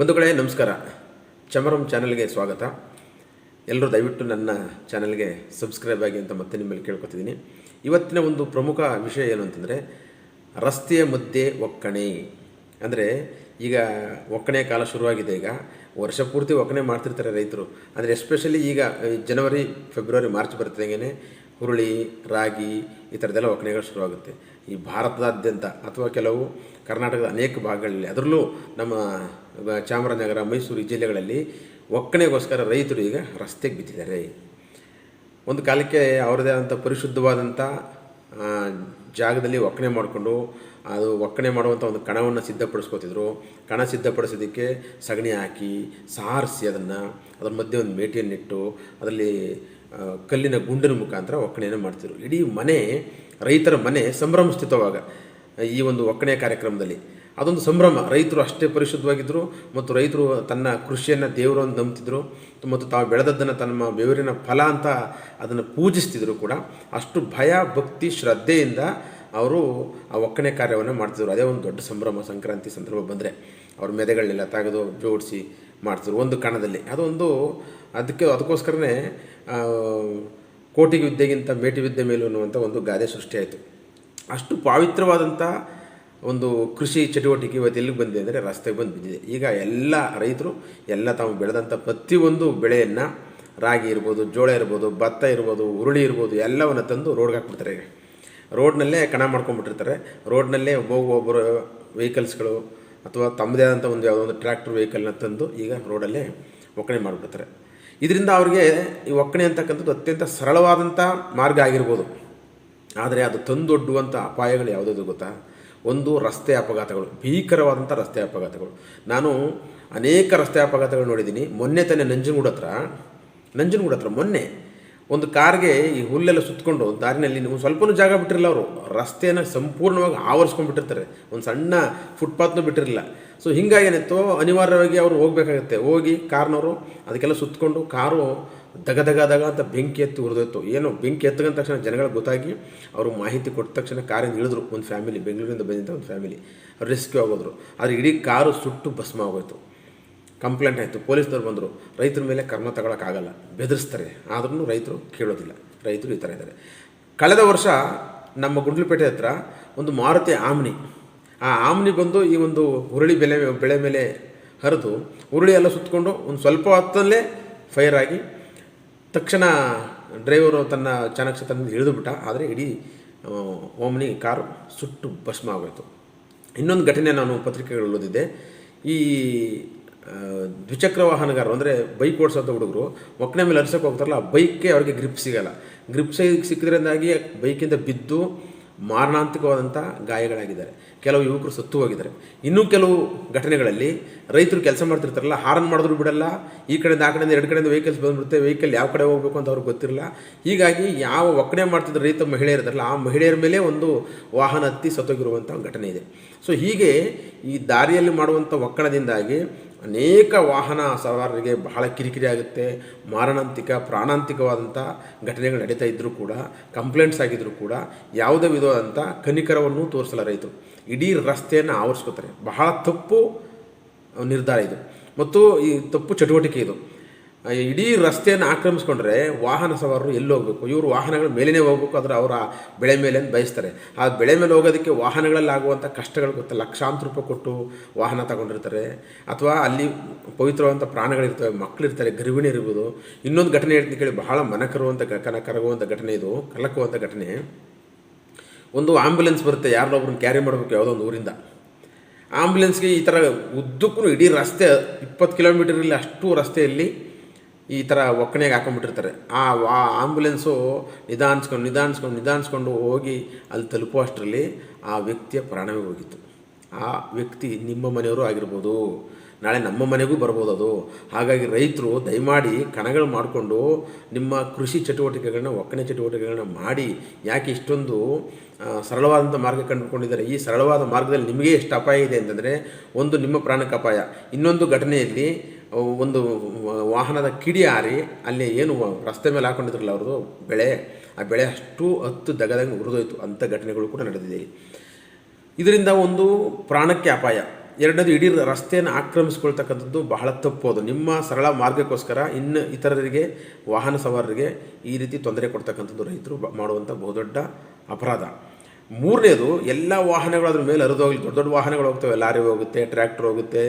ಬಂಧುಗಳೇ, ನಮಸ್ಕಾರ. ಚಮರಂ ಚಾನಲ್ಗೆ ಸ್ವಾಗತ. ಎಲ್ಲರೂ ದಯವಿಟ್ಟು ನನ್ನ ಚಾನಲ್ಗೆ ಸಬ್ಸ್ಕ್ರೈಬ್ ಆಗಿ ಅಂತ ಮತ್ತೆ ನಿಮ್ಮಲ್ಲಿ ಕೇಳ್ಕೊತಿದ್ದೀನಿ. ಇವತ್ತಿನ ಒಂದು ಪ್ರಮುಖ ವಿಷಯ ಏನು ಅಂತಂದರೆ, ರಸ್ತೆಯ ಮಧ್ಯೆ ಒಕ್ಕಣೆ. ಅಂದರೆ, ಈಗ ಒಕ್ಕಣೆ ಕಾಲ ಶುರುವಾಗಿದೆ ಈಗ. ವರ್ಷ ಪೂರ್ತಿ ಒಕ್ಕಣೆ ಮಾಡ್ತಿರ್ತಾರೆ ರೈತರು. ಅಂದರೆ ಎಸ್ಪೆಷಲಿ ಈಗ ಜನವರಿ, ಫೆಬ್ರವರಿ, ಮಾರ್ಚ್ ಬರ್ತಿದಂಗೆ ಹುರುಳಿ, ರಾಗಿ ಈ ಥರದ್ದೆಲ್ಲ ಒಕ್ಕಣೆಗಳು ಶುರುವಾಗುತ್ತೆ. ಈ ಭಾರತದಾದ್ಯಂತ ಅಥವಾ ಕೆಲವು ಕರ್ನಾಟಕದ ಅನೇಕ ಭಾಗಗಳಲ್ಲಿ, ಅದರಲ್ಲೂ ನಮ್ಮ ಚಾಮರಾಜನಗರ, ಮೈಸೂರು ಜಿಲ್ಲೆಗಳಲ್ಲಿ ಒಕ್ಕಣೆಗೋಸ್ಕರ ರೈತರು ಈಗ ರಸ್ತೆಗೆ ಬಿದ್ದಿದ್ದಾರೆ. ಒಂದು ಕಾಲಕ್ಕೆ ಅವರದೇ ಆದಂಥ ಪರಿಶುದ್ಧವಾದಂಥ ಜಾಗದಲ್ಲಿ ಒಕ್ಕಣೆ ಮಾಡಿಕೊಂಡು, ಅದು ಒಕ್ಕಣೆ ಮಾಡುವಂಥ ಒಂದು ಕಣವನ್ನು ಸಿದ್ಧಪಡಿಸ್ಕೋತಿದ್ರು. ಕಣ ಸಿದ್ಧಪಡಿಸೋದಕ್ಕೆ ಸಗಣಿ ಹಾಕಿ, ಸಾರಿಸಿ ಅದನ್ನು, ಅದ್ರ ಮಧ್ಯೆ ಒಂದು ಮೇಟಿಯನ್ನಿಟ್ಟು ಅದರಲ್ಲಿ ಕಲ್ಲಿನ ಗುಂಡಿನ ಮುಖಾಂತರ ಒಕ್ಕಣೆಯನ್ನು ಮಾಡ್ತಿದ್ರು. ಇಡೀ ಮನೆ, ರೈತರ ಮನೆ ಸಂಭ್ರಮಿಸ್ತಿತ್ತವಾಗ ಈ ಒಂದು ಒಕ್ಕಣೆ ಕಾರ್ಯಕ್ರಮದಲ್ಲಿ. ಅದೊಂದು ಸಂಭ್ರಮ. ರೈತರು ಅಷ್ಟೇ ಪರಿಶುದ್ಧವಾಗಿದ್ದರು ಮತ್ತು ರೈತರು ತನ್ನ ಕೃಷಿಯನ್ನು ದೇವರು ಅಂತ ನಂಬ್ತಿದ್ರು. ಮತ್ತು ತಾವು ಬೆಳೆದದ್ದನ್ನು ತಮ್ಮ ಬೆವರಿನ ಫಲ ಅಂತ ಅದನ್ನು ಪೂಜಿಸ್ತಿದ್ರು ಕೂಡ. ಅಷ್ಟು ಭಯ, ಭಕ್ತಿ, ಶ್ರದ್ಧೆಯಿಂದ ಅವರು ಆ ಒಕ್ಕಣೆ ಕಾರ್ಯವನ್ನು ಮಾಡ್ತಿದ್ರು. ಅದೇ ಒಂದು ದೊಡ್ಡ ಸಂಭ್ರಮ ಸಂಕ್ರಾಂತಿ ಸಂದರ್ಭ ಬಂದರೆ. ಅವ್ರ ಮೆದೆಗಳನ್ನೆಲ್ಲ ತೆಗೆದು ಜೋಡಿಸಿ ಮಾಡ್ತಿದ್ರು ಒಂದು ಕಣದಲ್ಲಿ. ಅದೊಂದು ಅದಕ್ಕೆ ಅದಕ್ಕೋಸ್ಕರನೇ ಕೋಟಿ ವಿದ್ಯೆಗಿಂತ ಮೇಟಿ ವಿದ್ಯೆ ಮೇಲು ಅನ್ನುವಂಥ ಒಂದು ಗಾದೆ ಸೃಷ್ಟಿಯಾಯಿತು ಅಷ್ಟು ಪವಿತ್ರವಾದಂಥ ಒಂದು ಕೃಷಿ ಚಟುವಟಿಕೆ ಇವತ್ತು ಎಲ್ಲಿಗೆ ಬಂದಿದೆ ಅಂದರೆ ರಸ್ತೆಗೆ ಬಂದು ಬಿದ್ದಿದೆ. ಈಗ ಎಲ್ಲ ರೈತರು, ಎಲ್ಲ ತಾವು ಬೆಳೆದಂಥ ಪ್ರತಿಯೊಂದು ಬೆಳೆಯನ್ನು ರಾಗಿ ಇರ್ಬೋದು, ಜೋಳ ಇರ್ಬೋದು, ಭತ್ತ ಇರ್ಬೋದು ಹುರುಳಿ ಇರ್ಬೋದು, ಎಲ್ಲವನ್ನು ತಂದು ರೋಡ್ಗೆ ಹಾಕ್ಬಿಡ್ತಾರೆ ಈಗ. ರೋಡ್ನಲ್ಲೇ ಕಣ ಮಾಡ್ಕೊಂಡ್ಬಿಟ್ಟಿರ್ತಾರೆ. ರೋಡ್ನಲ್ಲೇ ಹೋಗುವ ಒಬ್ಬರು ವೆಹಿಕಲ್ಸ್ಗಳು ಅಥವಾ ತಮ್ಮದೇ ಆದಂಥ ಒಂದು ಯಾವುದೋ ಒಂದು ಟ್ರ್ಯಾಕ್ಟರ್ ವೆಹಿಕಲ್ನ ತಂದು ಈಗ ರೋಡಲ್ಲೇ ಒಕ್ಕಣೆ ಮಾಡಿಬಿಡ್ತಾರೆ. ಇದರಿಂದ ಅವ್ರಿಗೆ ಈ ಒಕ್ಕಣೆ ಅಂತಕ್ಕಂಥದ್ದು ಅತ್ಯಂತ ಸರಳವಾದಂಥ ಮಾರ್ಗ ಆಗಿರ್ಬೋದು. ಆದರೆ ಅದು ತಂದೊಡ್ಡುವಂಥ ಅಪಾಯಗಳು ಯಾವುದಾದ್ರು ಗೊತ್ತಾ? ಒಂದು ರಸ್ತೆ ಅಪಘಾತಗಳು ಭೀಕರವಾದಂಥ ರಸ್ತೆ ಅಪಘಾತಗಳು. ನಾನು ಅನೇಕ ರಸ್ತೆ ಅಪಘಾತಗಳು ನೋಡಿದ್ದೀನಿ. ಮೊನ್ನೆ ತಾನೇ ನಂಜನಗೂಡ ಹತ್ರ ನಂಜನಗೂಡ ಹತ್ರ ಮೊನ್ನೆ ಒಂದು ಕಾರ್ಗೆ ಈ ಹುಲ್ಲೆಲ್ಲ ಸುತ್ತಕೊಂಡು ದಾರಿನಲ್ಲಿ ಒಂದು ಸ್ವಲ್ಪನೂ ಜಾಗ ಬಿಟ್ಟಿರಲ್ಲ ಅವರು. ರಸ್ತೆಯನ್ನು ಸಂಪೂರ್ಣವಾಗಿ ಆವರಿಸ್ಕೊಂಡ್ಬಿಟ್ಟಿರ್ತಾರೆ. ಒಂದು ಸಣ್ಣ ಫುಟ್ಪಾತ್ನೂ ಬಿಟ್ಟಿರಲಿಲ್ಲ. ಸೊ ಹಿಂಗಾಗಿ ಏನಿತ್ತು ಅನಿವಾರ್ಯವಾಗಿ ಅವರು ಹೋಗಬೇಕಾಗುತ್ತೆ. ಹೋಗಿ ಕಾರ್ನವರು ಅದಕ್ಕೆಲ್ಲ ಸುತ್ತಕೊಂಡು ಕಾರು ದಗ ದಗ ದಗ ಅಂತ ಬೆಂಕಿ ಎತ್ತಿ ಉರಿದೋಯ್ತು. ಏನು? ಬೆಂಕಿ ಎತ್ತಗಂದ ತಕ್ಷಣ ಜನಗಳಿಗೆ ಗೊತ್ತಾಗಿ ಅವರು ಮಾಹಿತಿ ಕೊಟ್ಟ ತಕ್ಷಣ ಕಾರಿಂದ ಇಳಿದ್ರು. ಒಂದು ಫ್ಯಾಮಿಲಿ ಬೆಂಗಳೂರಿಂದ ಬಂದಿದ್ದ ಒಂದು ಫ್ಯಾಮಿಲಿ ರೆಸ್ಕ್ಯೂ ಆಗೋದ್ರು. ಆದರೆ ಇಡೀ ಕಾರು ಸುಟ್ಟು ಭಸ್ಮ ಆಗೋಯ್ತು. ಕಂಪ್ಲೇಂಟ್ ಆಯಿತು. ಪೊಲೀಸ್ನವ್ರು ಬಂದರು. ರೈತರ ಮೇಲೆ ಕರ್ಮ ತಗೊಳಕ್ಕಾಗಲ್ಲ. ಬೆದರಿಸ್ತಾರೆ. ಆದ್ರೂ ರೈತರು ಕೇಳೋದಿಲ್ಲ. ರೈತರು ಈ ಥರ ಇದ್ದಾರೆ ಕಳೆದ ವರ್ಷ ನಮ್ಮ ಗುಂಡ್ಲುಪೇಟೆ ಹತ್ರ ಒಂದು ಮಾರುತಿ ಆಮ್ನಿ. ಆ ಆಮ್ನಿ ಬಂದು ಈ ಒಂದು ಹುರುಳಿ ಬೆಲೆ, ಬೆಳೆ ಮೇಲೆ ಹರಿದು ಹುರುಳಿ ಎಲ್ಲ ಸುತ್ತಕೊಂಡು ಒಂದು ಸ್ವಲ್ಪ ಹೊತ್ತಲ್ಲೇ ಫೈರ್ ಆಗಿ ತಕ್ಷಣ ಡ್ರೈವರು ತನ್ನ ಚಾಣಕ್ಷ ತನ್ನ ಇಳಿದುಬಿಟ್ಟ ಆದರೆ ಇಡೀ ಓಮ್ನಿ ಕಾರು ಸುಟ್ಟು ಭಸ್ಮ ಆಗೋಯಿತು. ಇನ್ನೊಂದು ಘಟನೆ ನಾನು ಪತ್ರಿಕೆಗಳಲ್ಲಿ ಓದಿದ್ದೆ. ಈ ದ್ವಿಚಕ್ರ ವಾಹನಗಾರರು, ಅಂದರೆ ಬೈಕ್ ಓಡಿಸೋಂಥ ಹುಡುಗರು, ಒಕ್ಕಣೆ ಮೇಲೆ ಹರ್ಸೋಕೆ ಹೋಗ್ತಾರಲ್ಲ, ಆ ಬೈಕ್ಗೆ ಅವ್ರಿಗೆ ಗ್ರಿಪ್ ಸಿಗಲ್ಲ. ಗ್ರಿಪ್ ಸಿಕ್ಕಿದ್ರಿಂದಾಗಿ ಬೈಕಿಂದ ಬಿದ್ದು ಮಾರಣಾಂತಿಕವಾದಂಥ ಗಾಯಗಳಾಗಿದ್ದಾರೆ. ಕೆಲವು ಯುವಕರು ಸತ್ತು ಹೋಗಿದ್ದಾರೆ ಇನ್ನೂ ಕೆಲವು ಘಟನೆಗಳಲ್ಲಿ ರೈತರು ಕೆಲಸ ಮಾಡ್ತಿರ್ತಾರಲ್ಲ, ಹಾರನ್ ಮಾಡಿದ್ರು ಬಿಡಲ್ಲ, ಈ ಕಡೆಯಿಂದ ಆ ಕಡೆಯಿಂದ ಎರಡು ಕಡೆಯಿಂದ ವೆಹಿಕಲ್ಸ್ ಬಂದುಬಿಡುತ್ತೆ ವೆಹಿಕಲ್ ಯಾವ ಕಡೆ ಹೋಗಬೇಕು ಅಂತ ಅವ್ರಿಗೆ ಗೊತ್ತಿರಲ್ಲ. ಹೀಗಾಗಿ ಯಾವ ಒಕ್ಕಣೆ ಮಾಡ್ತಿದ್ದ ರೈತ ಮಹಿಳೆಯರು ಇರ್ತಾರಲ್ಲ, ಆ ಮಹಿಳೆಯರ ಮೇಲೆ ಒಂದು ವಾಹನ ಹತ್ತಿ ಸತ್ತೋಗಿರುವಂಥ ಘಟನೆ ಇದೆ. ಸೊ ಹೀಗೆ ಈ ದಾರಿಯಲ್ಲಿ ಮಾಡುವಂಥ ಒಕ್ಕಣದಿಂದಾಗಿ ಅನೇಕ ವಾಹನ ಸವಾರರಿಗೆ ಬಹಳ ಕಿರಿಕಿರಿ ಆಗುತ್ತೆ. ಮಾರಣಾಂತಿಕ ಪ್ರಾಣಾಂತಿಕವಾದಂಥ ಘಟನೆಗಳು ನಡೀತಾ ಇದ್ದರೂ ಕೂಡ ಕಂಪ್ಲೇಂಟ್ಸ್ ಆಗಿದ್ದರೂ ಕೂಡ ಯಾವುದೇ ವಿಧವಾದಂಥ ಕನಿಕರವನ್ನು ತೋರಿಸಲ್ಲ ರೈತರು. ಇಡೀ ರಸ್ತೆಯನ್ನು ಆವರಿಸ್ಕೋತಾರೆ. ಬಹಳ ತಪ್ಪು ನಿರ್ಧಾರ ಇದು. ಮತ್ತು ಈ ತಪ್ಪು ಚಟುವಟಿಕೆ ಇದು. ಇಡೀ ರಸ್ತೆಯನ್ನು ಆಕ್ರಮಿಸ್ಕೊಂಡ್ರೆ ವಾಹನ ಸವಾರರು ಎಲ್ಲಿ ಹೋಗಬೇಕು? ಇವರು ವಾಹನಗಳ ಮೇಲೇ ಹೋಗಬೇಕು ಆದರೆ ಅವರ ಬೆಳೆ ಮೇಲೆ ಅಂತ ಬಯಸ್ತಾರೆ. ಆ ಬೆಳೆ ಮೇಲೆ ಹೋಗೋದಕ್ಕೆ ವಾಹನಗಳಲ್ಲಿ ಆಗುವಂಥ ಕಷ್ಟಗಳು ಗೊತ್ತ? ಲಕ್ಷಾಂತರ ರೂಪಾಯಿ ಕೊಟ್ಟು ವಾಹನ ತಗೊಂಡಿರ್ತಾರೆ. ಅಥವಾ ಅಲ್ಲಿ ಪವಿತ್ರವಾದಂಥ ಪ್ರಾಣಗಳಿರ್ತವೆ, ಮಕ್ಕಳಿರ್ತಾರೆ, ಗರ್ಭಿಣಿ ಇರ್ಬೋದು. ಇನ್ನೊಂದು ಘಟನೆ ಹೇಳ್ತೀನಿ ಕೇಳಿ, ಬಹಳ ಮನಕರುವಂಥ ಕರುವಂಥ ಕನ, ಕರಗುವಂಥ ಘಟನೆ ಇದು ಕಲಕುವಂಥ ಘಟನೆ. ಒಂದು ಆಂಬ್ಯುಲೆನ್ಸ್ ಬರುತ್ತೆ, ಯಾರನ್ನೊಬ್ರನ್ನ ಕ್ಯಾರಿ ಮಾಡಬೇಕು ಯಾವುದೋ ಒಂದು ಊರಿಂದ. ಆಂಬ್ಯುಲೆನ್ಸ್ಗೆ ಈ ಥರ ಉದ್ದಕ್ಕೂ ಇಡೀ ರಸ್ತೆ ಇಪ್ಪತ್ತು ಕಿಲೋಮೀಟರ್ ಅಷ್ಟು ರಸ್ತೆಯಲ್ಲಿ ಈ ಥರ ಒಕ್ಕಣೆಗೆ ಹಾಕೊಂಡ್ಬಿಟ್ಟಿರ್ತಾರೆ. ಆ ವಾ ಆಂಬ್ಯುಲೆನ್ಸು ನಿಧಾನಿಸ್ಕೊಂಡು ನಿಧಾನಿಸ್ಕೊಂಡು ನಿಧಾನಿಸ್ಕೊಂಡು ಹೋಗಿ ಅಲ್ಲಿ ತಲುಪುವಷ್ಟರಲ್ಲಿ ಆ ವ್ಯಕ್ತಿಯ ಪ್ರಾಣವೇ ಹೋಗಿತ್ತು. ಆ ವ್ಯಕ್ತಿ ನಿಮ್ಮ ಮನೆಯವರು ಆಗಿರ್ಬೋದು ನಾಳೆ ನಮ್ಮ ಮನೆಗೂ ಬರ್ಬೋದು ಅದು. ಹಾಗಾಗಿ ರೈತರು ದಯಮಾಡಿ ಕಣಗಳು ಮಾಡಿಕೊಂಡು ನಿಮ್ಮ ಕೃಷಿ ಚಟುವಟಿಕೆಗಳನ್ನ ಒಕ್ಕಣೆ ಚಟುವಟಿಕೆಗಳನ್ನ ಮಾಡಿ. ಯಾಕೆ ಇಷ್ಟೊಂದು ಆ, ಸರಳವಾದಂಥ ಮಾರ್ಗ ಕಂಡುಕೊಂಡಿದ್ದಾರೆ? ಈ ಸರಳವಾದ ಮಾರ್ಗದಲ್ಲಿ ನಿಮಗೆ ಎಷ್ಟು ಅಪಾಯ ಇದೆ ಅಂತಂದರೆ ಒಂದು ನಿಮ್ಮ ಪ್ರಾಣಕ್ಕೆ ಅಪಾಯ. ಇನ್ನೊಂದು ಘಟನೆಯಲ್ಲಿ ಆ, ಒಂದು ವಾಹನದ ಕಿಡಿ ಹಾರಿ ಅಲ್ಲಿ ಏನು ರಸ್ತೆ ಮೇಲೆ ಹಾಕೊಂಡಿದ್ರಲ್ಲ ಅವ್ರದ್ದು ಬೆಳೆ, ಆ ಬೆಳೆ ಅಷ್ಟು ಹತ್ತು ದಗದಂಗೆ ಉರಿದೋಯ್ತು. ಅಂಥ ಘಟನೆಗಳು ಕೂಡ ನಡೆದಿದೆ ಇದರಿಂದ ಒಂದು ಪ್ರಾಣಕ್ಕೆ ಅಪಾಯ. ಎರಡನೇದು ಇಡೀ ರಸ್ತೆಯನ್ನು ಆಕ್ರಮಿಸ್ಕೊಳ್ತಕ್ಕಂಥದ್ದು ಬಹಳ ತಪ್ಪು. ಅದು ನಿಮ್ಮ ಸರಳ ಮಾರ್ಗಕ್ಕೋಸ್ಕರ ಇನ್ನು ಇತರರಿಗೆ, ವಾಹನ ಸವಾರರಿಗೆ ಈ ರೀತಿ ತೊಂದರೆ ಕೊಡ್ತಕ್ಕಂಥದ್ದು ರೈತರು ಮಾಡುವಂಥ ಬಹುದೊಡ್ಡ ಅಪರಾಧ. ಮೂರನೇದು ಎಲ್ಲ ವಾಹನಗಳು ಅದ್ರ ಮೇಲೆ ಹರಿದೋಗಿ ದೊಡ್ಡ ದೊಡ್ಡ ವಾಹನಗಳು ಹೋಗ್ತವೆ. ಲಾರಿ ಹೋಗುತ್ತೆ, ಟ್ರ್ಯಾಕ್ಟರ್ ಹೋಗುತ್ತೆ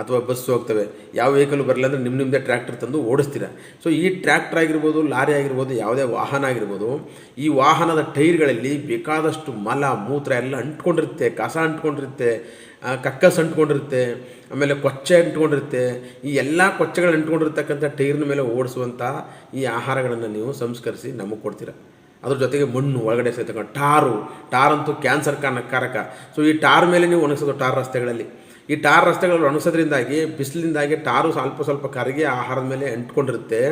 ಅಥವಾ ಬಸ್ ಹೋಗ್ತವೆ. ಯಾವ ವೆಹಿಕಲ್ ಬರಲಿಲ್ಲ ಅಂದರೆ ನಿಮ್ಮ ನಿಮ್ಮದೇ ಟ್ರ್ಯಾಕ್ಟರ್ ತಂದು ಓಡಿಸ್ತೀರ. ಸೊ ಈ ಟ್ರ್ಯಾಕ್ಟರ್ ಆಗಿರ್ಬೋದು, ಲಾರಿ ಆಗಿರ್ಬೋದು, ಯಾವುದೇ ವಾಹನ ಆಗಿರ್ಬೋದು, ಈ ವಾಹನದ ಟೈರ್ಗಳಲ್ಲಿ ಬೇಕಾದಷ್ಟು ಮಲ, ಮೂತ್ರ ಎಲ್ಲ ಅಂಟ್ಕೊಂಡಿರುತ್ತೆ. ಕಸ ಅಂಟ್ಕೊಂಡಿರುತ್ತೆ ಕಕ್ಕಸ್ ಅಂಟ್ಕೊಂಡಿರುತ್ತೆ, ಆಮೇಲೆ ಕೊಚ್ಚೆ ಅಂಟ್ಕೊಂಡಿರುತ್ತೆ. ಈ ಎಲ್ಲ ಕೊಚ್ಚೆಗಳು ಅಂಟ್ಕೊಂಡಿರ್ತಕ್ಕಂಥ ಟೈರ್ನ ಮೇಲೆ ಓಡಿಸುವಂಥ ಈ ಆಹಾರಗಳನ್ನು ನೀವು ಸಂಸ್ಕರಿಸಿ ನಮಗೆ ಕೊಡ್ತೀರ. ಅದ್ರ ಜೊತೆಗೆ ಮಣ್ಣು, ಒಳಗಡೆ ಸೇರ್ತಕ್ಕ ಟಾರು ಟಾರ್ ಅಂತೂ ಕ್ಯಾನ್ಸರ್ ಕಾರಕ ಸೊ ಈ ಟಾರ್ ಮೇಲೆ ನೀವು ಒಣಗಿಸೋದು ಟಾರ್ ರಸ್ತೆಗಳಲ್ಲಿ. ಈ ಟಾರ್ ರಸ್ತೆಗಳಲ್ಲಿ ಒಣಗಿಸೋದ್ರಿಂದಾಗಿ ಬಿಸಿಲಿಂದಾಗಿ ಟಾರು ಸ್ವಲ್ಪ ಸ್ವಲ್ಪ ಕರಗಿ ಆಹಾರದ ಮೇಲೆ ಅಂಟ್ಕೊಂಡಿರುತ್ತೆ.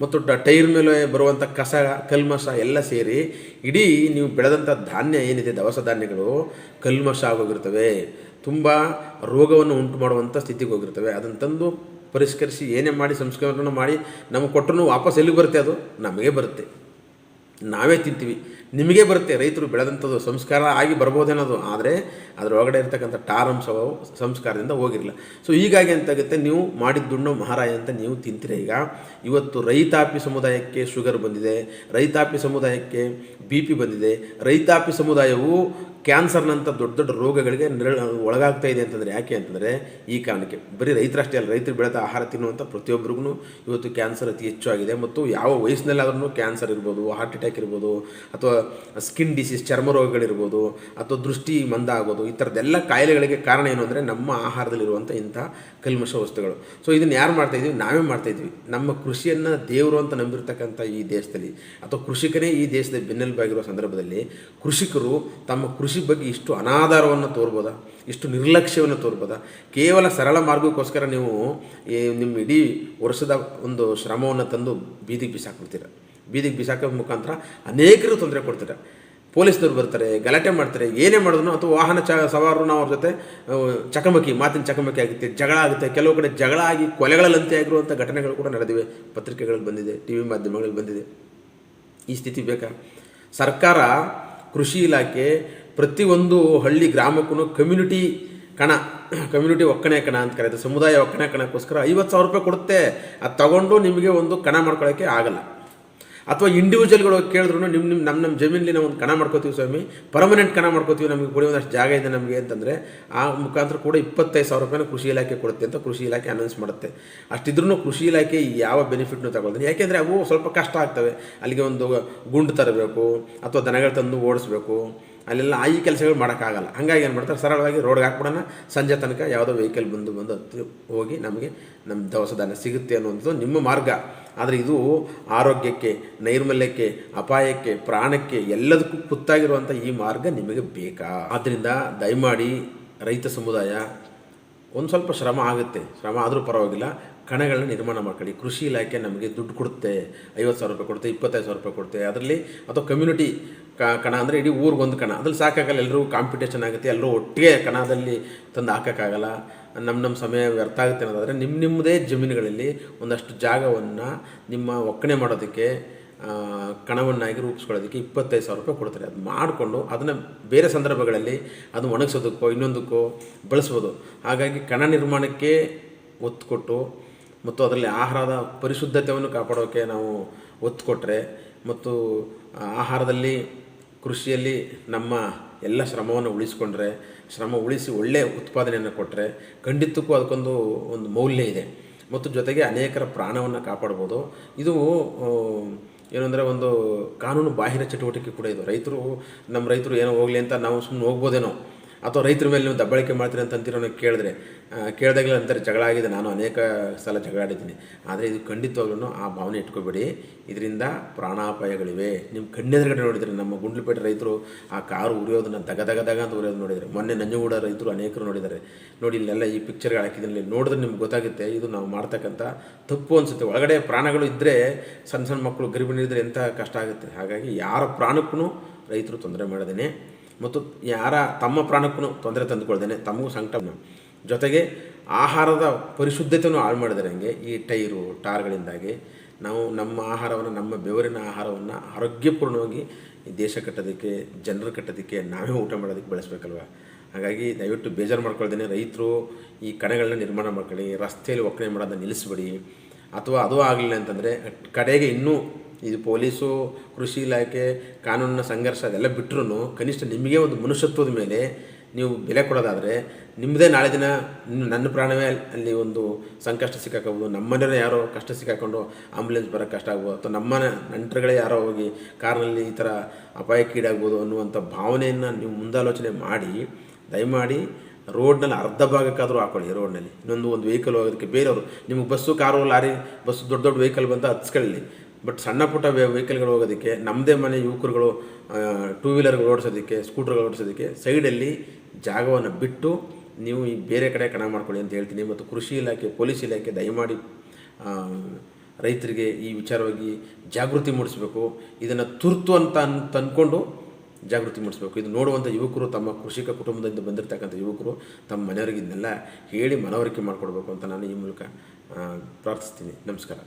ಮತ್ತು ಟೈರ್ ಮೇಲೆ ಬರುವಂಥ ಕಸ, ಕಲ್ಮಶ ಎಲ್ಲ ಸೇರಿ, ಇಡೀ ನೀವು ಬೆಳೆದಂಥ ಧಾನ್ಯ ಏನಿದೆ, ದವಸ ಧಾನ್ಯಗಳು, ಕಲ್ಮಶ ಆಗೋಗಿರ್ತವೆ. ತುಂಬ ರೋಗವನ್ನು ಉಂಟು ಮಾಡುವಂಥ ಸ್ಥಿತಿಗೆ ಹೋಗಿರ್ತವೆ. ಅದನ್ನು ತಂದು ಪರಿಷ್ಕರಿಸಿ, ಏನೇ ಮಾಡಿ, ಸಂಸ್ಕರಣೆ ಮಾಡಿ, ನಮಗೆ ಕೊಟ್ಟರು ವಾಪಸ್ ಎಲ್ಲಿಗೆ ಬರುತ್ತೆ ಅದು? ನಮಗೆ ಬರುತ್ತೆ. ನಾವೇ ತಿಂತೀವಿ. ನಿಮಗೆ ಬರುತ್ತೆ ರೈತರು ಬೆಳೆದಂಥದ್ದು ಸಂಸ್ಕಾರ ಆಗಿ ಬರ್ಬೋದೇನೋದು, ಆದರೆ ಅದರ ಒಳಗಡೆ ಇರ್ತಕ್ಕಂಥ ಟಾರ್ ಅಂಶವು ಸಂಸ್ಕಾರದಿಂದ ಹೋಗಿರಲಿಲ್ಲ. ಸೊ ಹೀಗಾಗಿ ಅಂತಾಗುತ್ತೆ ನೀವು ಮಾಡಿದ್ದುಣ್ಣು ಮಹಾರಾಯ ಅಂತ ನೀವು ತಿಂತೀರಿ. ಈಗ ಇವತ್ತು ರೈತಾಪಿ ಸಮುದಾಯಕ್ಕೆ ಶುಗರ್ ಬಂದಿದೆ, ರೈತಾಪಿ ಸಮುದಾಯಕ್ಕೆ ಬಿ ಪಿ ಬಂದಿದೆ, ರೈತಾಪಿ ಸಮುದಾಯವು ಕ್ಯಾನ್ಸರ್ನಂಥ ದೊಡ್ಡ ದೊಡ್ಡ ರೋಗಗಳಿಗೆ ನಿರ ಒಳಗಾಗ್ತಾ ಇದೆ ಅಂತಂದರೆ ಯಾಕೆ ಅಂತಂದರೆ ಈ ಕಾರಣಕ್ಕೆ ಬರೀ ರೈತರಷ್ಟೇ ಅಲ್ಲ, ರೈತರು ಬೆಳೆದ ಆಹಾರ ತಿನ್ನುವಂಥ ಪ್ರತಿಯೊಬ್ಬರಿಗೂ ಇವತ್ತು ಕ್ಯಾನ್ಸರ್ ಅತಿ ಹೆಚ್ಚು ಆಗಿದೆ ಮತ್ತು ಯಾವ ವಯಸ್ಸಿನಲ್ಲಾದ್ರೂ ಕ್ಯಾನ್ಸರ್ ಇರ್ಬೋದು, ಹಾರ್ಟ್ ಅಟ್ಯಾಕ್ ಇರ್ಬೋದು ಅಥವಾ ಸ್ಕಿನ್ ಡಿಸೀಸ್, ಚರ್ಮ ರೋಗಗಳಿರ್ಬೋದು ಅಥವಾ ದೃಷ್ಟಿ ಮಂದ ಆಗೋದು ಈ ಥರದ್ದೆಲ್ಲ ಕಾಯಿಲೆಗಳಿಗೆ ಕಾರಣ ಏನು ಅಂದರೆ ನಮ್ಮ ಆಹಾರದಲ್ಲಿರುವಂಥ ಇಂಥ ಕಲ್ಮಶ ವಸ್ತುಗಳು. ಸೊ ಇದನ್ನು ಯಾರು ಮಾಡ್ತಾ ಇದೀವಿ? ನಾವೇ ಮಾಡ್ತಾ ಇದ್ವಿ. ನಮ್ಮ ಕೃಷಿಯನ್ನು ದೇವರು ಅಂತ ನಂಬಿರ್ತಕ್ಕಂಥ ಈ ದೇಶದಲ್ಲಿ ಅಥವಾ ಕೃಷಿಕನೇ ಈ ದೇಶದ ಬೆನ್ನೆಲುಬಾಗಿರುವ ಸಂದರ್ಭದಲ್ಲಿ ಕೃಷಿಕರು ತಮ್ಮ ಬಗ್ಗೆ ಇಷ್ಟು ಅನಾಧಾರವನ್ನು ತೋರ್ಬೋದಾ? ಇಷ್ಟು ನಿರ್ಲಕ್ಷ್ಯವನ್ನು ತೋರ್ಬೋದಾ? ಕೇವಲ ಸರಳ ಮಾರ್ಗಕ್ಕೋಸ್ಕರ ನೀವು ನಿಮ್ಮ ಇಡೀ ವರ್ಷದ ಒಂದು ಶ್ರಮವನ್ನು ತಂದು ಬೀದಿಗೆ ಬಿಸಾಕ್ಬಿಡ್ತೀರ. ಬೀದಿಗೆ ಬಿಸಾಕೋ ಮುಖಾಂತರ ಅನೇಕರು ತೊಂದರೆ ಕೊಡ್ತೀರ. ಪೊಲೀಸ್ನವ್ರು ಬರ್ತಾರೆ, ಗಲಾಟೆ ಮಾಡ್ತಾರೆ, ಏನೇ ಮಾಡಿದ್ರು ಅಥವಾ ವಾಹನ ಚ ಸವಾರರು ನಾವು ಅವ್ರ ಜೊತೆ ಚಕಮಕಿ, ಮಾತಿನ ಚಕಮಕಿ ಆಗುತ್ತೆ, ಜಗಳ ಆಗುತ್ತೆ, ಕೆಲವು ಕಡೆ ಜಗಳ ಆಗಿ ಕೊಲೆಗಳಲ್ಲಂತೆ ಆಗಿರುವಂಥ ಘಟನೆಗಳು ಕೂಡ ನಡೆದಿವೆ. ಪತ್ರಿಕೆಗಳಲ್ಲಿ ಬಂದಿದೆ, ಟಿ ವಿ ಮಾಧ್ಯಮಗಳಲ್ಲಿ ಬಂದಿದೆ. ಈ ಸ್ಥಿತಿ ಬೇಕಾ? ಸರ್ಕಾರ ಕೃಷಿ ಇಲಾಖೆ ಪ್ರತಿಯೊಂದು ಹಳ್ಳಿ ಗ್ರಾಮಕ್ಕೂ ಕಮ್ಯುನಿಟಿ ಕಣ ಕಮ್ಯುನಿಟಿ ಒಕ್ಕಣೆ ಕಣ ಅಂತ ಕರೀತಾರೆ ಸಮುದಾಯ ಒಕ್ಕಣೆ ಕಣಕ್ಕೋಸ್ಕರ ಐವತ್ತು ಸಾವಿರ ರೂಪಾಯಿ ಕೊಡುತ್ತೆ. ಅದು ತಗೊಂಡು ನಿಮಗೆ ಒಂದು ಕಣ ಮಾಡ್ಕೊಳ್ಳೋಕ್ಕೆ ಆಗಲ್ಲ. ಅಥವಾ ಇಂಡಿವಿಜುವಲ್ಗಳು ಕೇಳಿದ್ರು ನಿಮ್ಮ ನಿಮ್ಮ ನಮ್ಮ ನಮ್ಮ ಜಮೀನಲ್ಲಿ ನಾವು ಒಂದು ಕಣ ಮಾಡ್ಕೋತೀವಿ ಸ್ವಾಮಿ. ಪರ್ಮನೆಂಟ್ ಕಣ ಮಾಡ್ಕೋತೀವಿ ನಮಗೆ ಕೂಡ ಒಂದಷ್ಟು ಜಾಗ ಇದೆ ನಮಗೆ ಅಂತಂದರೆ ಆ ಮುಖಾಂತರ ಕೂಡ ಇಪ್ಪತ್ತೈದು ಸಾವಿರ ರೂಪಾಯಿನ ಕೃಷಿ ಇಲಾಖೆ ಕೊಡುತ್ತೆ ಅಂತ ಕೃಷಿ ಇಲಾಖೆ ಅನೌನ್ಸ್ ಮಾಡುತ್ತೆ. ಅಷ್ಟಿದ್ರೂ ಕೃಷಿ ಇಲಾಖೆ ಯಾವ ಬೆನಿಫಿಟ್ನೂ ತಗೊಳ್ತೀನಿ ಯಾಕೆಂದರೆ ಅವು ಸ್ವಲ್ಪ ಕಷ್ಟ ಆಗ್ತವೆ. ಅಲ್ಲಿಗೆ ಒಂದು ಗುಂಡು ತರಬೇಕು, ಅಥವಾ ದನಗಳು ತಂದು ಓಡಿಸ್ಬೇಕು ಅಲ್ಲೆಲ್ಲ ಈ ಕೆಲಸಗಳು ಮಾಡೋಕ್ಕಾಗಲ್ಲ. ಹಾಗಾಗಿ ಏನು ಮಾಡ್ತಾರೆ? ಸರಳವಾಗಿ ರೋಡ್ಗೆ ಹಾಕ್ಬಿಡೋಣ. ಸಂಜೆ ತನಕ ಯಾವುದೋ ವೆಹಿಕಲ್ ಬಂದು ಬಂದು ಹೋಗಿ ನಮಗೆ ನಮ್ಮ ದವಸ ಧಾನ್ಯ ಸಿಗುತ್ತೆ ಅನ್ನುವಂಥದ್ದು ನಿಮ್ಮ ಮಾರ್ಗ. ಆದರೆ ಇದು ಆರೋಗ್ಯಕ್ಕೆ, ನೈರ್ಮಲ್ಯಕ್ಕೆ, ಅಪಾಯಕ್ಕೆ, ಪ್ರಾಣಕ್ಕೆ ಎಲ್ಲದಕ್ಕೂ ಕುತ್ತಾಗಿರುವಂಥ ಈ ಮಾರ್ಗ ನಿಮಗೆ ಬೇಕಾ? ಆದ್ದರಿಂದ ದಯಮಾಡಿ ರೈತ ಸಮುದಾಯ, ಒಂದು ಸ್ವಲ್ಪ ಶ್ರಮ ಆಗುತ್ತೆ. ಶ್ರಮ ಆದರೂ ಪರವಾಗಿಲ್ಲ. ಕಣಗಳನ್ನ ನಿರ್ಮಾಣ ಮಾಡ್ಕೊಳ್ಳಿ. ಕೃಷಿ ಇಲಾಖೆ ನಮಗೆ ದುಡ್ಡು ಕೊಡುತ್ತೆ. ಐವತ್ತು ಸಾವಿರ ರೂಪಾಯಿ ಕೊಡುತ್ತೆ, ಇಪ್ಪತ್ತೈದು ಸಾವಿರ ರೂಪಾಯಿ ಕೊಡುತ್ತೆ. ಅದರಲ್ಲಿ ಅಥವಾ ಕಮ್ಯುನಿಟಿ ಕಣ ಅಂದರೆ ಇಡೀ ಊರಿಗೊಂದು ಕಣ. ಅದ್ರಲ್ಲಿ ಸಾಕಾಗಲ್ಲ ಎಲ್ಲರೂ ಕಾಂಪಿಟೇಷನ್ ಆಗುತ್ತೆ ಎಲ್ಲರೂ ಒಟ್ಟಿಗೆ ಕಣದಲ್ಲಿ ತಂದು ಹಾಕೋಕ್ಕಾಗಲ್ಲ. ನಮ್ಮ ನಮ್ಮ ಸಮಯ ವ್ಯರ್ಥ ಆಗುತ್ತೆ ಅನ್ನೋದಾದರೆ ನಿಮ್ಮ ನಿಮ್ಮದೇ ಜಮೀನುಗಳಲ್ಲಿ ಒಂದಷ್ಟು ಜಾಗವನ್ನು ನಿಮ್ಮ ಒಕ್ಕಣೆ ಮಾಡೋದಕ್ಕೆ ಕಣವನ್ನಾಗಿ ರೂಪಿಸ್ಕೊಳ್ಳೋದಕ್ಕೆ ಇಪ್ಪತ್ತೈದು ಸಾವಿರ ರೂಪಾಯಿ ಕೊಡ್ತಾರೆ. ಅದು ಮಾಡಿಕೊಂಡು ಅದನ್ನು ಬೇರೆ ಸಂದರ್ಭಗಳಲ್ಲಿ ಅದು ಒಣಗಿಸೋದಕ್ಕೋ, ಇನ್ನೊಂದಕ್ಕೋ ಬಳಸ್ಬೋದು. ಹಾಗಾಗಿ ಕಣ ನಿರ್ಮಾಣಕ್ಕೆ ಒತ್ತು ಕೊಟ್ಟು ಮತ್ತು ಅದರಲ್ಲಿ ಆಹಾರದ ಪರಿಶುದ್ಧತೆಯನ್ನು ಕಾಪಾಡೋಕ್ಕೆ ನಾವು ಒತ್ತು ಕೊಟ್ಟರೆ ಮತ್ತು ಆಹಾರದಲ್ಲಿ ಕೃಷಿಯಲ್ಲಿ ನಮ್ಮ ಎಲ್ಲ ಶ್ರಮವನ್ನು ಉಳಿಸ್ಕೊಂಡ್ರೆ, ಶ್ರಮ ಉಳಿಸಿ ಒಳ್ಳೆಯ ಉತ್ಪಾದನೆಯನ್ನು ಕೊಟ್ಟರೆ ಖಂಡಿತಕ್ಕೂ ಅದಕ್ಕೊಂದು ಒಂದು ಮೌಲ್ಯ ಇದೆ. ಮತ್ತು ಜೊತೆಗೆ ಅನೇಕರ ಪ್ರಾಣವನ್ನು ಕಾಪಾಡ್ಬೋದು. ಇದು ಏನಂದರೆ ಒಂದು ಕಾನೂನು ಬಾಹಿರ ಚಟುವಟಿಕೆ ಕೂಡ ಇದು. ರೈತರು, ನಮ್ಮ ರೈತರು ಏನೋ ಹೋಗಲಿ ಅಂತ ನಾವು ಸುಮ್ಮನೆ ಹೋಗ್ಬೋದೇನೋ. ಅಥವಾ ರೈತರ ಮೇಲೆ ನೀವು ದಬ್ಬಾಳಿಕೆ ಮಾಡ್ತೀರಿ ಅಂತ ಅಂತೀರೋ ಕೇಳಿದ್ರೆ ಕೇಳಿದಾಗಲೇ ಅಂತಾರೆ, ಜಗಳ ಆಗಿದೆ, ನಾನು ಅನೇಕ ಸಲ ಜಗಳಾಡಿದ್ದೀನಿ ಆದರೆ ಇದು ಖಂಡಿತವಾಗ್ಲೂ ಆ ಭಾವನೆ ಇಟ್ಕೋಬೇಡಿ. ಇದರಿಂದ ಪ್ರಾಣಾಪಾಯಗಳಿವೆ. ನಿಮ್ಮ ಕಣ್ಣೆದುರುಗಡೆ ನೋಡಿದರೆ ನಮ್ಮ ಗುಂಡ್ಲುಪೇಟೆ ರೈತರು ಆ ಕಾರು ಉರಿಯೋದನ್ನು ದಗ ದಗ ದಗ ಅಂತ ಉರಿಯೋದು ನೋಡಿದರೆ ಮೊನ್ನೆ ನಂಜುಗೂಡ ರೈತರು ಅನೇಕರು ನೋಡಿದ್ದಾರೆ. ನೋಡಿ, ಇಲ್ಲೆಲ್ಲ ಈ ಪಿಕ್ಚರ್ಗಳು ಹಾಕಿದ್ದೀನಿ. ನೋಡಿದ್ರೆ ನಿಮ್ಗೆ ಗೊತ್ತಾಗುತ್ತೆ, ಇದು ನಾವು ಮಾಡ್ತಕ್ಕಂಥ ತಪ್ಪು ಅನಿಸುತ್ತೆ. ಒಳಗಡೆ ಪ್ರಾಣಗಳು ಇದ್ದರೆ ಸಣ್ಣ ಸಣ್ಣ ಮಕ್ಕಳು ಗರಿಬಿಣಿದ್ರೆ ಎಂಥ ಕಷ್ಟ ಆಗುತ್ತೆ. ಹಾಗಾಗಿ ಯಾರ ಪ್ರಾಣಕ್ಕೂ ರೈತರು ತೊಂದರೆ ಮಾಡದೇನೆ. ಮತ್ತು ಯಾರ ತಮ್ಮ ಪ್ರಾಣಕ್ಕೂ ತೊಂದರೆ ತಂದುಕೊಳ್ದೇನೆ ತಮಗೂ ಸಂಕಟ. ಜೊತೆಗೆ ಆಹಾರದ ಪರಿಶುದ್ಧತೆಯನ್ನು ಹಾಳು ಮಾಡಿದರೆ ಹಂಗೆ? ಈ ಟೈರು, ಟಾರ್ಗಳಿಂದಾಗಿ ನಾವು ನಮ್ಮ ಆಹಾರವನ್ನು, ನಮ್ಮ ಬೆವರಿನ ಆಹಾರವನ್ನು ಆರೋಗ್ಯಪೂರ್ಣವಾಗಿ ದೇಶ ಕಟ್ಟೋದಕ್ಕೆ, ಜನರು ಕಟ್ಟೋದಕ್ಕೆ ನಾವೇ ಊಟ ಮಾಡೋದಕ್ಕೆ ಬಳಸಬೇಕಲ್ವ? ಹಾಗಾಗಿ ದಯವಿಟ್ಟು ಬೇಜಾರು ಮಾಡ್ಕೊಳ್ದೇನೆ ರೈತರು ಈ ಕಣಗಳನ್ನ ನಿರ್ಮಾಣ ಮಾಡ್ಕೊಳ್ಳಿ, ರಸ್ತೆಯಲ್ಲಿ ಒಕ್ಕಣೆ ಮಾಡೋದನ್ನ ನಿಲ್ಲಿಸ್ಬೇಡಿ. ಅಥವಾ ಅದು ಆಗಲಿಲ್ಲ ಅಂತಂದರೆ ಕಡೆಗೆ ಇನ್ನೂ ಇದು ಪೊಲೀಸು, ಕೃಷಿ ಇಲಾಖೆ, ಕಾನೂನಿನ ಸಂಘರ್ಷ ಅದೆಲ್ಲ ಬಿಟ್ಟರು ಕನಿಷ್ಠ ನಿಮಗೆ ಒಂದು ಮನುಷ್ಯತ್ವದ ಮೇಲೆ ನೀವು ಬೆಲೆ ಕೊಡೋದಾದರೆ ನಿಮ್ಮದೇ ನಾಳೆ ದಿನ ನನ್ನ ಪ್ರಾಣವೇ ಅಲ್ಲಿ ಒಂದು ಸಂಕಷ್ಟ ಸಿಕ್ಕಾಕೋಬೋದು. ನಮ್ಮನೇ ಯಾರೋ ಕಷ್ಟ ಸಿಕ್ಕಾಕೊಂಡು ಆಂಬುಲೆನ್ಸ್ ಬರೋಕ್ಕೆ ಕಷ್ಟ ಆಗ್ಬೋದು. ಅಥವಾ ನಮ್ಮ ನಂಟರುಗಳೇ ಯಾರೋ ಹೋಗಿ ಕಾರ್ನಲ್ಲಿ ಈ ಥರ ಅಪಾಯಕ್ಕೀಡಾಗ್ಬೋದು ಅನ್ನುವಂಥ ಭಾವನೆಯನ್ನು ನೀವು ಮುಂದಾಲೋಚನೆ ಮಾಡಿ, ದಯಮಾಡಿ ರೋಡ್ನಲ್ಲಿ ಅರ್ಧ ಭಾಗಕ್ಕಾದರೂ ಹಾಕೊಳ್ಳಿ ರೋಡ್ನಲ್ಲಿ. ಇನ್ನೊಂದು ಒಂದು ವೆಹಿಕಲ್ ಹೋಗೋದಕ್ಕೆ ಬೇರೆಯವರು, ನಿಮಗೆ ಬಸ್ಸು, ಕಾರು, ಲಾರಿ, ಬಸ್ಸು ದೊಡ್ಡ ದೊಡ್ಡ ವೆಹಿಕಲ್ ಬಂದು ಹತ್ಸ್ಕೊಳ್ಳಿ. ಬಟ್ ಸಣ್ಣ ಪುಟ್ಟ ವೆಹಿಕಲ್ಗಳು ಹೋಗೋದಕ್ಕೆ ನಮ್ಮದೇ ಮನೆ ಯುವಕರುಗಳು ಟೂ ವೀಲರ್ಗಳು ಓಡಿಸೋದಕ್ಕೆ ಸ್ಕೂಟರ್ಗಳು ಓಡಿಸೋದಕ್ಕೆ ಸೈಡಲ್ಲಿ ಜಾಗವನ್ನು ಬಿಟ್ಟು ನೀವು ಈ ಬೇರೆ ಕಡೆ ಕಣ ಮಾಡ್ಕೊಳ್ಳಿ ಅಂತ ಹೇಳ್ತೀನಿ. ಮತ್ತು ಕೃಷಿ ಇಲಾಖೆ, ಪೊಲೀಸ್ ಇಲಾಖೆ ದಯಮಾಡಿ ರೈತರಿಗೆ ಈ ವಿಚಾರವಾಗಿ ಜಾಗೃತಿ ಮೂಡಿಸಬೇಕು. ಇದನ್ನು ತುರ್ತು ಅಂತ ಅನ್, ತಂದ್ಕೊಂಡು ಜಾಗೃತಿ ಮೂಡಿಸಬೇಕು. ಇದು ನೋಡುವಂಥ ಯುವಕರು, ತಮ್ಮ ಕೃಷಿಕ ಕುಟುಂಬದಿಂದ ಬಂದಿರತಕ್ಕಂಥ ಯುವಕರು, ತಮ್ಮ ಮನೆಯವರಿಗೆ ಇದನ್ನೆಲ್ಲ ಹೇಳಿ ಮನವರಿಕೆ ಮಾಡಿಕೊಡ್ಬೇಕು ಅಂತ ನಾನು ಈ ಮೂಲಕ ಪ್ರಾರ್ಥಿಸ್ತೀನಿ. ನಮಸ್ಕಾರ.